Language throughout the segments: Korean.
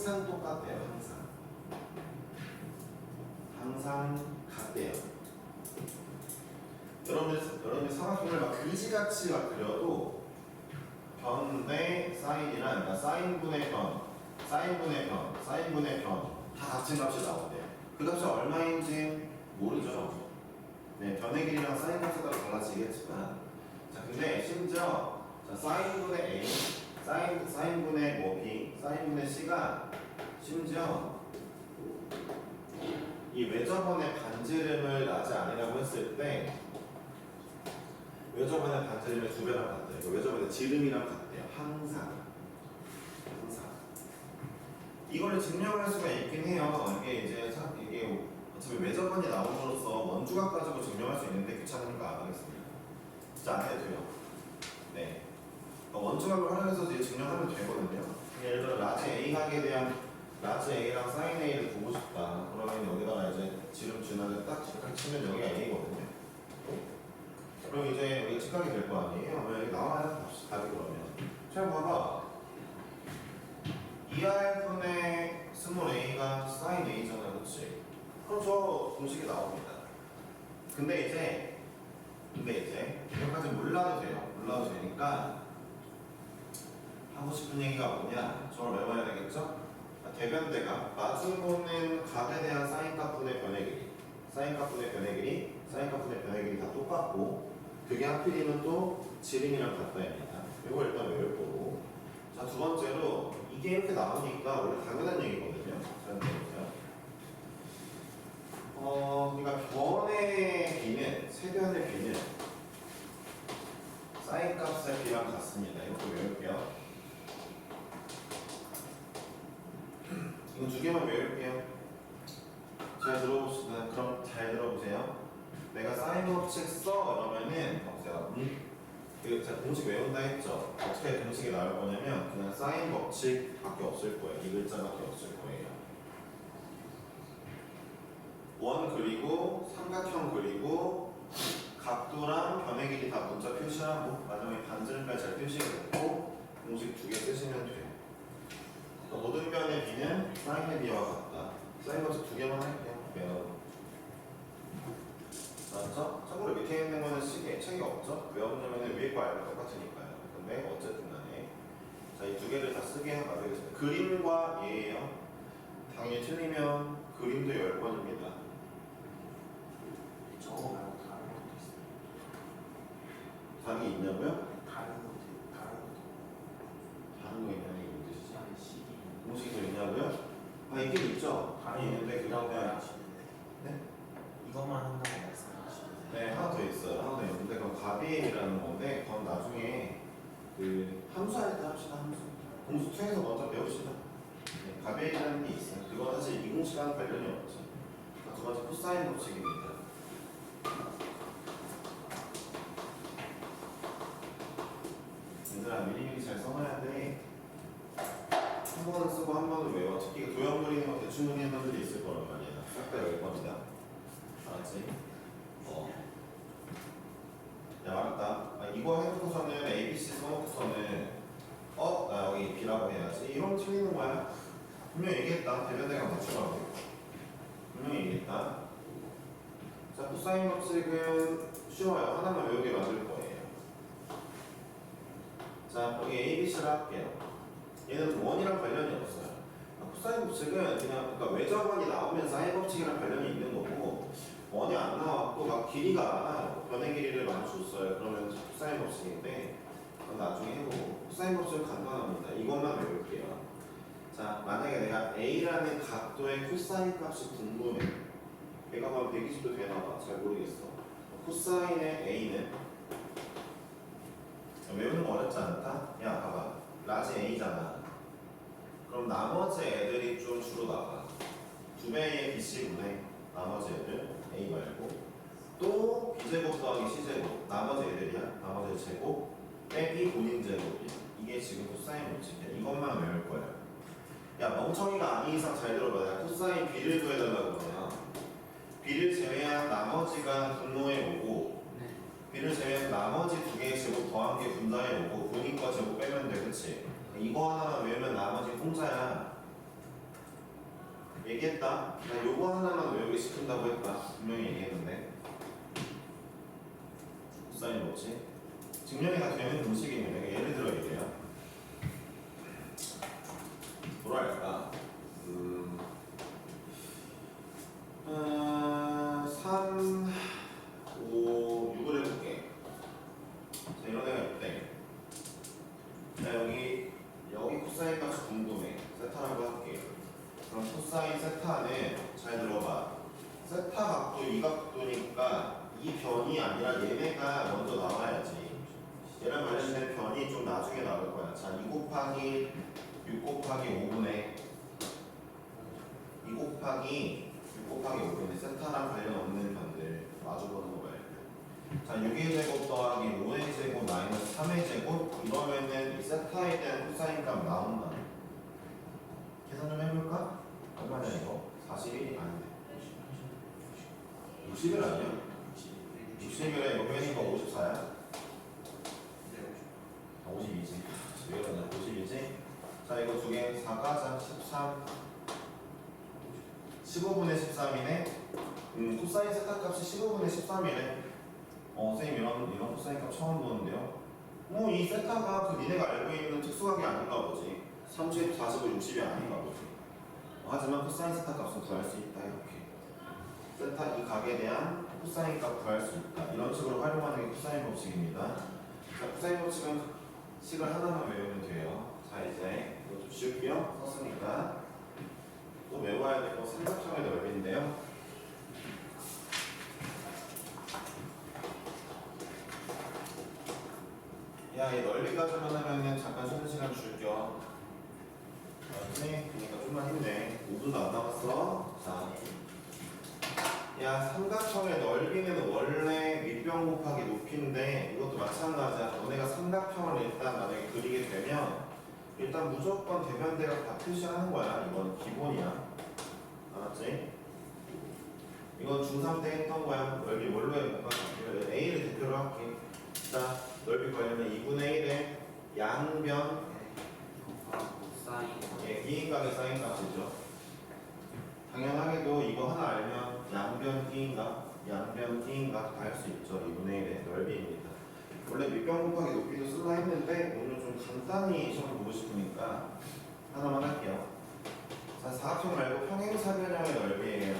항상 똑같대요. 항상. 항상 같대요. 여러분들 여러분들 삼각형을 막 그지같이 막 그려도 변대 사인이랑 그러니까 사인분의 변, 사인분의 변, 사인분의 변다 같은 값이 나온대요. 그 값이 얼마인지 모르죠. 네, 변의 길이랑 사인 값에 따라 달라지겠지만 자 근데 심지어 자, 사인분의 A, 사인 사인분의 뭐 B, 사인분의 C가 심지어 이 외접원의 반지름을 낮이 아니라고 했을 때 외접원의 반지름의 두 배랑 같대요. 그러니까 외접원의 지름이랑 같대요. 항상. 항상. 이걸 증명할 수가 있긴 해요. 이게 이제 참 이게 어차피 외접원이 나옴으로써 원주각 가지고 증명할 수 있는데 귀찮으니까 안 하겠습니다. 진짜 안 해도 돼요. 네. 그러니까 원주각을 활용해서 이제 증명하면 되거든요. 예를 들어 라지 A 각에 대한 라지 A랑 사인 A를 보고 싶다. 그러면 여기다가 이제 지름 준하게 딱 치면 여기가 A거든요. 그럼 이제 여기 직각이 될 거 아니에요? 그럼 여기 나와야 답이 그러면. 잘 봐봐. 2R분의 스몰 A가 사인 A잖아요. 그렇지? 그럼 저 공식이 나옵니다. 근데 이제 근데 이제 여기까지 몰라도 돼요. 몰라도 되니까 하고 싶은 얘기가 뭐냐? 저걸 외워야 되겠죠? 대변대가 마주보는 값에 대한 사인값분의 변의 길이 사인값분의 변의 길이 사인값분의 변의 길이 다 똑같고 그게 하필이면 또 지름이랑 같다입니다. 이거 일단 외울 거고 자 두 번째로 이게 이렇게 나오니까 원래 당연한 얘기거든요. 잘 보세요. 어, 그러니까 변의 비는 세변의 비는 사인 값의 비랑 같습니다. 이것도 외울게요. 이거 두 개만 외울게요. 잘 들어봅시다. 그럼 잘 들어보세요. 내가 사인 법칙 써 그러면은 보세요. 음? 그 제가 공식 외운다 했죠. 어떻게 공식이 나올 거냐면 그냥 사인 법칙밖에 없을 거예요. 이 글자밖에 없을 거예요. 원 그리고 삼각형 그리고 각도랑 변의 길이 다 문자 표시하고 마지막에 반지름까지 잘 표시해놓고 공식 두 개 쓰시면 돼요. 모든 변의 비는 사인의 비와 같다. 사인 법칙 두 개만 할게요. 외워. 맞죠? 참고로 밑에 있는 거는 시계, 책이 없죠? 왜 없냐면 위에 거 알고 똑같으니까요. 근데 어쨌든 간에 자, 이 두 개를 다 쓰게 되겠습니다. 그림과 예예요. 당연히 틀리면 그림도 10번입니다. 저거 말고 다른 것도 있어요. 답이 있냐고요? 다른 것도 다른 것도 다른 거 있냐는 이게 무슨 뜻이죠? 시간의 시기. 공식이 더 있냐고요? 아, 있죠. 다른 있는데 이라고 그냥 말하시는데 네? 이것만 한다고 말씀하시는데 네, 하나 더 있어요. 하나 더 있는데 그건 가비엘이라는 건데 그건 나중에 그 함수할 때 합시다 함수. 공수 2에서 먼저 배웁시다. 네, 가비엘이라는 게 있어요. 그건 사실 이 공식과는 관련이 없죠. 자, 두 번째 코사인 법칙입니다. 얘들아 미리미리 잘 써놔야 돼. 한 번은 쓰고 한 번은 외워. 특히 도형 대충 그리는 분들이 있을 거란 말이야. 싹다 외울 겁니다. 알았지? 어. 야, 맞다. 아, 이거 해놓고서는 ABC 써놓고서는 어? 나 여기 B라고 해야지. 이러면 틀리는 거야. 분명히 얘기했다. 대변대가 맞추라고. 분명히 얘기했다. 자, 코사인 법칙은 쉬워요. 하나만 외우게 만들 거예요. 자, 여기 ABC를 할게요. 얘는 원이랑 관련이 없어요. 아, 코사인 법칙은 그냥 그러니까 외접원이 나오면 사인 법칙이랑 관련이 있는 거고 원이 안 나왔고 막 길이가 변의 길이를 많이 줬어요. 그러면 코사인 법칙인데 그건 나중에 해보고 코사인 법칙은 간단합니다. 이것만 외울게요. 자, 만약에 내가 A라는 각도의 코사인 값이 궁금해. 얘가 한 120도 되나 봐. 잘 모르겠어. 코사인의 A는 외우는 거 어렵지 않다? 야, 봐봐. 라지 A잖아. 그럼 나머지 애들이 좀 주로 나가. 두 배의 BC분의 나머지 애들, A 말고. 또 B제곱 더하기 C제곱. 나머지 애들이야. 나머지 제곱. 빼기 본인 제곱이야. 이게 지금 코사인 법칙이야. 이것만 외울 거야. 야, 멍청이가 아닌 이상 잘 들어봐. 내가 코사인 B를 구해달라고 그러냐. B를 제외한 나머지가 분모에 오고, 네. B를 제외한 나머지 두 개의 제곱 더한 게 분자에 오고 본인 거 제곱 빼면 돼 그치? 이거 하나만 외우면 나머지 공짜야 얘기했다. 나 요거 하나만 외우기 시킨다고 했다. 분명히 얘기했는데. 코사인 뭐지? 증명이 다 되는 공식입니다. 그러니까 예를 들어 얘기해요. 뭐랄까? 음, 어, 3, 5, 6을 해볼게. 자, 이런 애가 있대. 자, 여기, 여기 코사인 값이 궁금해. 세타라고 할게요. 그럼 코사인 세타는 잘 들어봐. 세타 각도 이 각도니까 이 변이 아니라 얘네가 먼저 나와야지. 얘랑 관련된 변이 좀 나중에 나올 거야. 자, 2 곱하기 6 곱하기 5분의 2 곱하기 6 곱하기 5분의 세타랑 관련 없는 변들 마주보는 거 말고. 자, 6의 제곱 더하기 5의 제곱 마이너스 3의 제곱 이러면은 이 세타에 대한 코사인 값 나온다. 계산 좀 해볼까? 얼마냐 이거? 41이 아닌데 60일 아니야? 60일에 이거 빼니까 54야? 아, 52지. 왜 그러냐? 52지? 자 이거 두 개 4가자 13 15분의 13이네. 음 코사인 세타 값이 15분의 13이네. 어 선생님 이런 이런 코사인 값 처음 보는데요. 뭐 이 세타가 그 니네가 알고 있는 특수각이 아닌가 보지. 30, 45, 60이 아닌가 보지. 하지만 코사인 세타 값은 구할 수 있다 이렇게 세타 이 각에 대한 코사인 값 구할 수 있다. 이런 식으로 활용하는 게 코사인 법칙입니다. 자 코사인 법칙은 식을 하나만 외우면 돼요. 자 이제 이거 좀 지울게요. 썼으니까 또 외워야 될거 삼각형의 넓이인데요. 야 이 넓이까지만 하면은 잠깐 쉬는 시간 줄게요 알았지? 그러니까 좀만 힘내 5분도 안 남았어 자 야 삼각형의 넓이는 원래 윗변 곱하기 높이인데 이것도 마찬가지야. 너네가 삼각형을 일단 만약에 그리게 되면 일단 무조건 대변대각 다 표시하는 거야. 이건 기본이야. 알았지? 이건 중3 때 했던 거야. 넓이 뭘로 해볼까? A를 대표로 할게. 자 넓이 관련된 2분의 1의 양변 사인 예, 기인각의 사인 값이죠. 당연하게도 이거 하나 알면 양변 끼인각, 양변 끼인각 다할 수 있죠. 2분의 1의 넓이입니다. 원래 밑변 곱하기 높이도 쓰려 했는데 오늘 좀 간단히 시험 보고 싶으니까 하나만 할게요. 자, 사각형 말고 평행사변형의 넓이에요.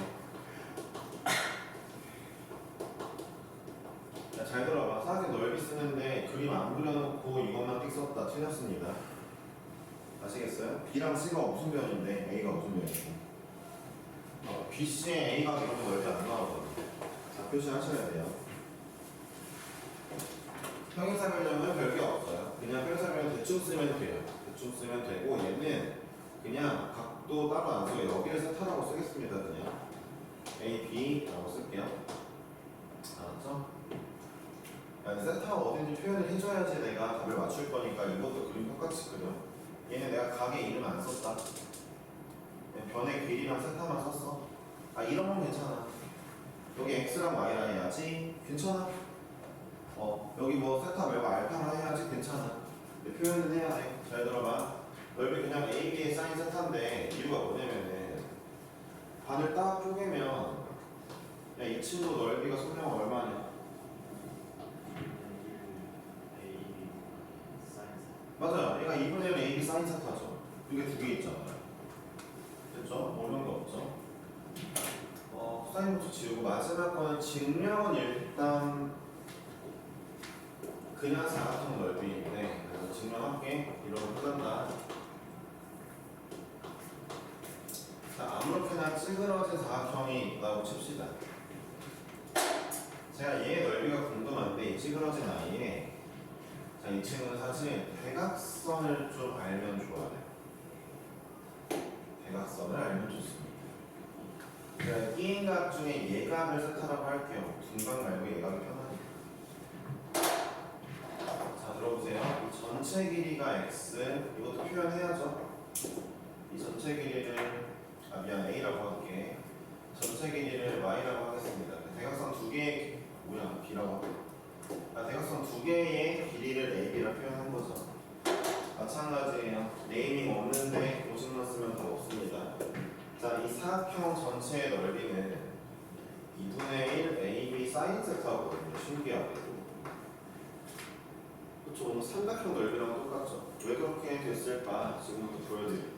자, 잘 들어봐. 사각형 넓이 쓰는데 그림 안 그려놓고 이것만 띡 썼다. 틀렸습니다. 아시겠어요? B랑 C가 무슨 변인데 A가 무슨 변이고 어, BC의 A가 이렇게 넓이 안 나오거든요. 자, 표시하셔야 돼요. 평행사변형은 별게 없어요. 그냥 평행사변 대충 쓰면 돼요. 대충 쓰면 되고 얘는 그냥 각도 따로 안 쓰고 여기를 세타라고 쓰겠습니다. 그냥 A, B라고 쓸게요. 알았죠? 세타가 어딘지 표현을 해줘야지 내가 답을 맞출 거니까 이것도 그림 똑같이 그려. 얘는 내가 각의 이름 안 썼다. 변의 길이랑 세타만 썼어. 아 이런 건 괜찮아. 여기 x랑 y랑 해야지 괜찮아. 어 여기 뭐 세타 말고 알파랑 해야지 괜찮아. 근데 표현은 해야 돼. 잘 들어봐. 넓이 그냥 a, b의 사인 세타인데 이유가 뭐냐면은 반을 딱 쪼개면 야 이 친구 넓이가 소명 얼마냐? 맞아요. 얘가 2분의 1 a, b 사인 세타죠. 이게 두 개 있잖아요. 됐죠? 모르는 거 없죠? 어, 사인부터 지우고 마지막 거는 증명은 일단 그냥 사각형 넓이인데 그래서 증명할게 이러면 끝난다. 자 아무렇게나 찌그러진 사각형이 있다고 칩시다. 제가 얘의 넓이가 궁금한데 이 찌그러진 아이에 자, 이 친구는 사실 대각선을 좀 알면 좋아요. 대각선을 알면 좋습니다. 자, 끼인각 중에 예각을 세타라고 할게요. 둔각 말고 예각이 편하니까. 자, 들어보세요. 이 전체 길이가 x, 이것도 표현해야죠. 이 전체 길이를, 아, 미안, a라고 할게. 전체 길이를 y라고 하겠습니다. 대각선 두 개의, 뭐야, b라고 할게. 아, 대각선 두 개의 길이를 ab라 표현한 거죠. 마찬가지예요. 네이밍 없는데 고식만 쓰면 답 없습니다. 자, 이 사각형 전체의 넓이는 2분의 1 AB 사인 세타거든요. 신기하게도. 그렇죠. 오늘 삼각형 넓이랑 똑같죠. 왜 그렇게 됐을까? 지금부터 보여드릴게요.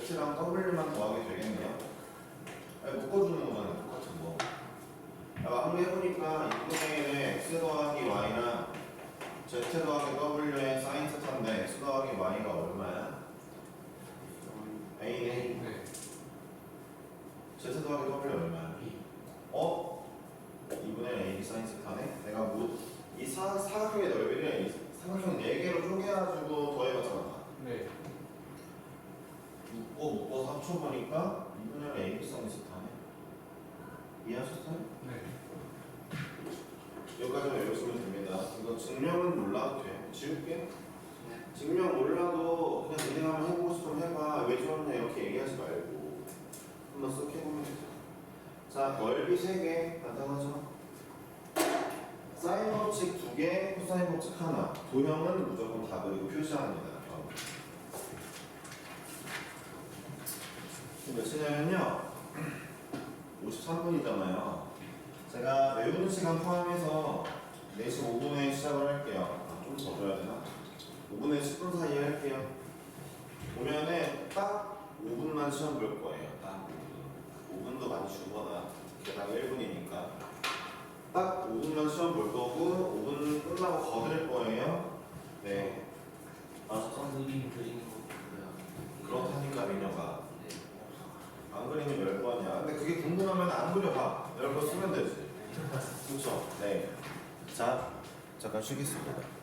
Z랑 w만 더하게 되겠네요. 아니, 묶어주는 거는 똑같은 거. 자, 마무리해보니까 2분의 1에 x 더하기 y랑 z 더하기 w의 사인 세타인데 x 더하기 y가 얼마야? a는 네. z 더하기 w 얼마야? 어? 2분의 1 AB 사인 세타네? 내가 뭐, 이 사, 사각형의 넓이를 이 삼각형 4개로 쪼개가지고 더해봤잖아. 네. 묶고 묶어서 합쳐보니까 2분의 1 AB 사인 세타네. 이해하셨어요? 네. 여기까지만 외우시면 됩니다. 이거 증명은 몰라도 돼. 지울게. 증명 몰라도 그냥 니네 한번 해보고 싶으면 해봐. 왜 좋았냐 이렇게 얘기하지 말고 한번 쓱 해보면 되죠. 자, 넓이 3개 간단하죠? 사인 법칙 2개, 코사인 법칙 하나. 도형은 무조건 다 그리고 표시합니다. 몇 시냐면요. 53분이잖아요. 제가 외우는 시간 포함해서 4시 5분에 시작을 할게요. 아, 좀더 줘야 되나? 5분에 10분 사이에 할게요. 보면은 딱 5분만 시험 볼 거예요. 딱 5분. 5분도 많이 주거나 게다가 1분이니까. 딱 5분만 시험 볼 거고 5분 끝나고 거들 거예요. 네. 아, 그림 그리는 거 그렇다니까 민혁아. 네. 안 그리면 열 번이야. 근데 그게 궁금하면 안 그려봐. 열 번 쓰면 되지. 그렇죠? 네. 자, 잠깐 쉬겠습니다.